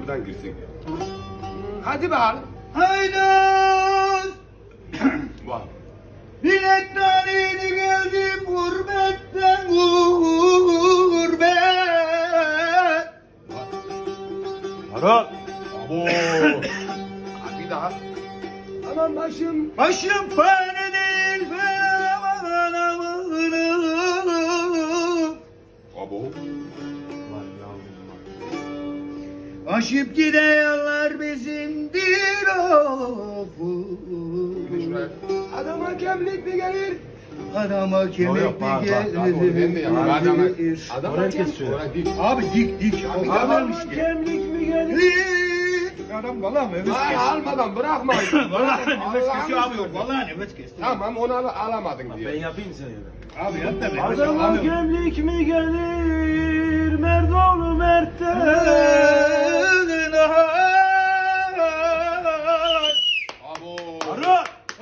buradan girsin. Hadi bakalım. Haydar! Vay. Biletten yeni geldim gurbetten gurbet. Harun. Abo. Bir daha. Aman başım. Başım fare Aşıp gidiyorlar bizimdir şuraya. Adama kemlik mi gelir? Adama Yok, kemik yok, bak, gelir. Ben. Adama. Adama kesiyor. Abi dik dik. adam adama. Kemlik mi geldi? Dik. Adam valla nefes Lan kesiyor. almadan bırakma. Valla nefes kesiyor abi. seversen. Valla nefes kesiyor. Tamam onu al alamadın Ben diye. yapayım sen ya. Abi yap da nefes Adama kemlik mi gelir? Merdoğlu Mert'ten.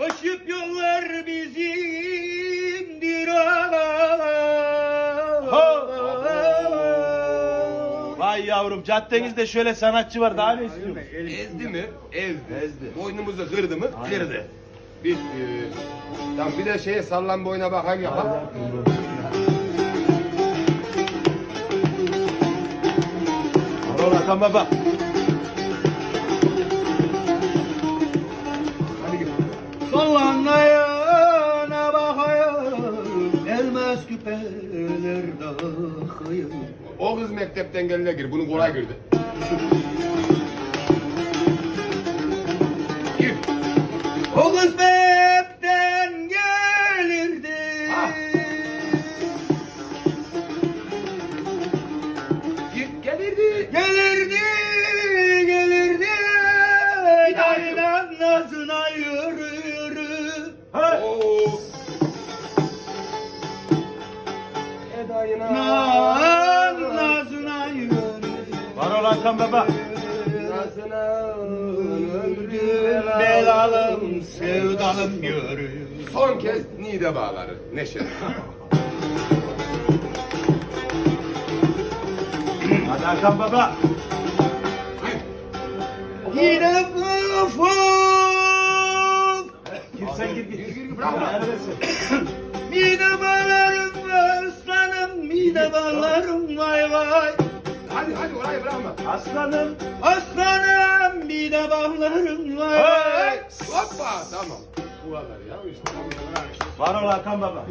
Aşıp yollar bizimdir Vay yavrum caddenizde şöyle sanatçı var daha ne istiyorsun? Ezdi mi? Ezdi. Ezdi. Boynumuzu kırdı mı? Aynen. Kırdı. Bitti. Tamam bir de şeye sallan boyuna bakan yapalım. Harun Hakan baba. O kız mektepten geline gir. Bunu kolay girdi. Gir. O kız mepten Nan nazına yürü Harun Hakan baba. Nazına Ömrüm belalım sevdalım yürü Son kez Nide bağları. Neşe. Hadi Hakan baba. Yine fıf Gir sen gir gir. Gir. Neredesin? Vay vay Hadi hadi orayı bırakma. Aslanım. Aslanım mide bağlarım vay vay Hoppa tamam. Bu kadar ya işte. Harun Hakan baba.